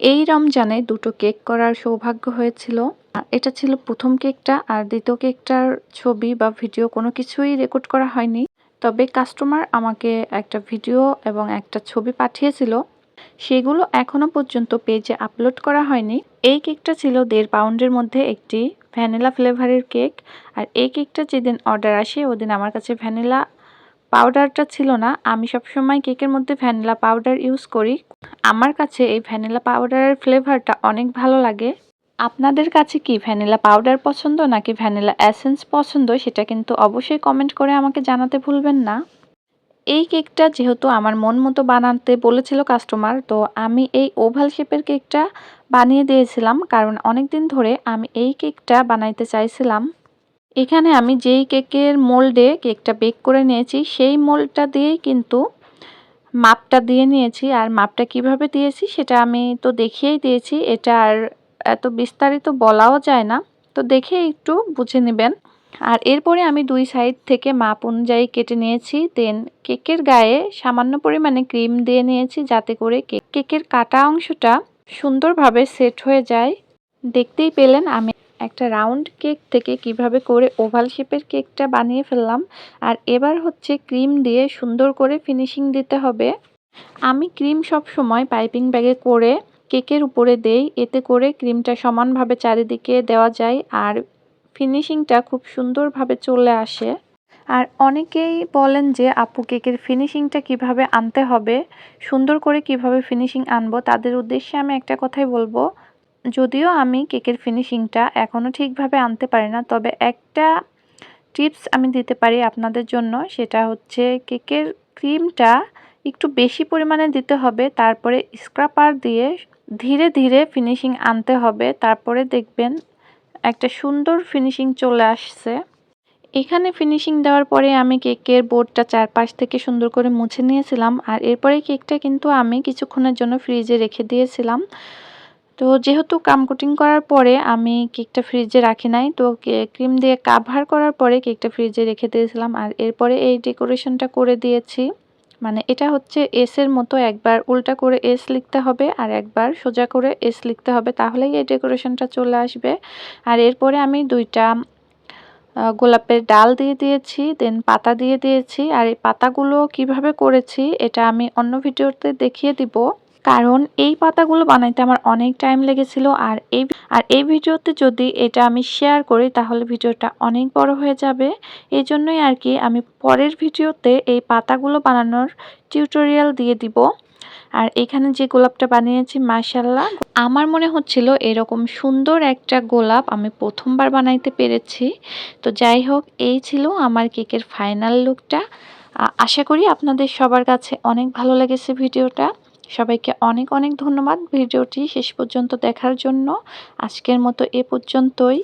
এই রমজানে দুটো কেক করার সৌভাগ্য হয়েছিল। এটা ছিল প্রথম কেকটা আর দ্বিতীয় কেকটার ছবি বা ভিডিও কোনো কিছুই রেকর্ড করা হয়নি। তবে কাস্টমার আমাকে একটা ভিডিও এবং একটা ছবি পাঠিয়েছিল। সেগুলো এখনও পর্যন্ত পেজে আপলোড করা হয়নি। এই কেকটা ছিল দেড় পাউন্ডের মধ্যে একটি ভ্যানিলা ফ্লেভারের কেক। আর এই কেকটা যেদিন অর্ডার আসে, ওদিন আমার কাছে ভ্যানিলা পাউডারটা ছিল না। আমি সবসময় কেকের মধ্যে ভ্যানিলা পাউডার ইউজ করি। আমার কাছে এই ভ্যানিলা পাউডারের ফ্লেভারটা অনেক ভালো লাগে। আপনাদের কাছে কি ভ্যানিলা পাউডার পছন্দ নাকি ভ্যানিলা অ্যাসেন্স পছন্দ সেটা কিন্তু অবশ্যই কমেন্ট করে আমাকে জানাতে ভুলবেন না। এই কেকটা যেহেতু আমার মন মতো বানাতে বলেছিল কাস্টমার, তো আমি এই ওভাল শেপের কেকটা বানিয়ে দিয়েছিলাম। কারণ অনেক দিন ধরে আমি এই কেকটা বানাইতে চাইছিলাম। এখানে আমি যেই কেকের মোল্ডে কেকটা বেক করে নিয়েছি, সেই মোল্ডটা দিয়েই কিন্তু মাপটা দিয়ে নিয়েছি। আর মাপটা কীভাবে দিয়েছি সেটা আমি তো দেখিয়েই দিয়েছি। এটা আর এত বিস্তারিত বলাও যায় না। তো দেখে একটু বুঝে নেবেন। আর এরপরে আমি দুই সাইড থেকে মাপ অনুযায়ী কেটে নিয়েছি। দেন কেকের গায়ে সামান্য পরিমাণে ক্রিম দিয়ে নিয়েছি যাতে করে কেকের কাটা অংশটা সুন্দরভাবে সেট হয়ে যায়। দেখতেই পেলেন আমি একটা রাউন্ড কেক থেকে কীভাবে করে ওভাল শেপের কেকটা বানিয়ে ফেললাম। আর এবার হচ্ছে ক্রিম দিয়ে সুন্দর করে ফিনিশিং দিতে হবে। আমি ক্রিম সব সময় পাইপিং ব্যাগে করে কেকের উপরে দেই। এতে করে ক্রিমটা সমানভাবে চারিদিকে দেওয়া যায় আর ফিনিশিংটা খুব সুন্দরভাবে চলে আসে। আর অনেকেই বলেন যে, আপু, কেকের ফিনিশিংটা কীভাবে আনতে হবে? সুন্দর করে কীভাবে ফিনিশিং আনব? তাদের উদ্দেশ্যে আমি একটা কথাই বলব। যদিও আমি কেকের ফিনিশিংটা এখনও ঠিকভাবে আনতে পারি না, তবে একটা টিপস আমি দিতে পারি আপনাদের জন্য, সেটা হচ্ছে কেকের ক্রিমটা একটু বেশি পরিমাণে দিতে হবে, তারপরে স্ক্রাপার দিয়ে ধীরে ধীরে ফিনিশিং আনতে হবে, তারপরে দেখবেন একটা সুন্দর ফিনিশিং চলে আসছে। এখানে ফিনিশিং দেওয়ার পরে আমি কেকের বোর্ডটা চারপাশ থেকে সুন্দর করে মুছে নিয়েছিলাম, আর এরপরে কেকটা কিন্তু আমি কিছুক্ষণের জন্য ফ্রিজে রেখে দিয়েছিলাম। তো যেহেতু কাম কুটিং করার পরে আমি কেকটা ফ্রিজে রাখি নাই, তো ক্রিম দিয়ে কাভার করার পরে কেকটা ফ্রিজে রেখে দিয়েছিলাম। আর এরপরে এই ডেকোরেশনটা করে দিয়েছি। মানে এটা হচ্ছে এস এর মতো একবার উল্টা করে এস লিখতে হবে আর একবার সোজা করে এস লিখতে হবে, তাহলেই এই ডেকোরেশনটা চলে আসবে। আর এরপরে আমি দুইটা গোলাপের ডাল দিয়ে দিয়েছি দেন পাতা দিয়ে দিয়েছি। আর এই পাতাগুলো কীভাবে করেছি, এটা আমি অন্য ভিডিওতে দেখিয়ে দিব। কারণ এই পাতাগুলো বানাইতে আমার অনেক টাইম লেগেছিল আর এই আর এই ভিডিওতে যদি এটা আমি শেয়ার করি তাহলে ভিডিওটা অনেক বড় হয়ে যাবে। এই জন্যই আর কি আমি পরের ভিডিওতে এই পাতাগুলো বানানোর টিউটোরিয়াল দিয়ে দিব। আর এখানে যে গোলাপটা বানিয়েছি মাশাল্লাহ আমার মনে হচ্ছিল এরকম সুন্দর একটা গোলাপ আমি প্রথমবার বানাইতে পেরেছি। তো যাই হোক, এই ছিল আমার কেকের ফাইনাল লুকটা আশা করি আপনাদের সবার কাছে অনেক ভালো লেগেছে ভিডিওটা। সবাইকে অনেক অনেক ধন্যবাদ ভিডিওটি শেষ পর্যন্ত দেখার জন্য। আজকের মতো এ পর্যন্তই।